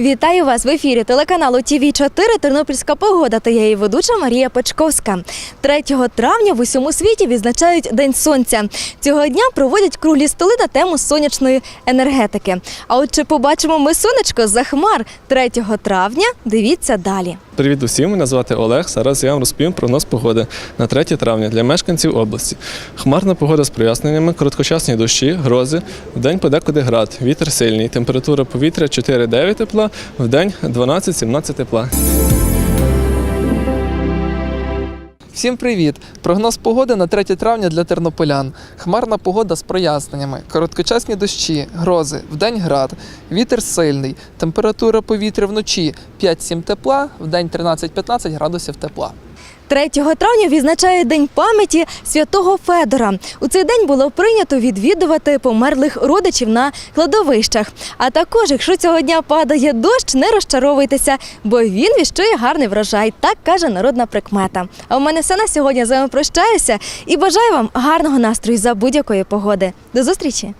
Вітаю вас в ефірі телеканалу ТВ 4 Тернопільська погода та я її ведуча Марія Печковська. 3 травня в усьому світі відзначають День сонця. Цього дня проводять круглі столи на тему сонячної енергетики. А от чи побачимо ми сонечко за хмар 3 травня? Дивіться далі. Привіт усім, мене звати Олег. Зараз я вам розповім прогноз погоди на 3 травня для мешканців області. Хмарна погода з проясненнями, короткочасні дощі, грози. в день подекуди град, вітер сильний, температура повітря 4-9 тепла, вдень 12-17 тепла. Всім привіт! Прогноз погоди на 3 травня для тернополян. Хмарна погода з проясненнями, короткочасні дощі, грози, вдень град, вітер сильний, температура повітря вночі 5-7 тепла, вдень 13-15 градусів тепла. 3 травня відзначає День пам'яті святого Федора. У цей день було прийнято відвідувати померлих родичів на кладовищах. А також, якщо цього дня падає дощ, не розчаровуйтеся, бо він віщує гарний врожай. Так каже народна прикмета. А у мене все на сьогодні. З вами прощаюся і бажаю вам гарного настрою за будь-якої погоди. До зустрічі!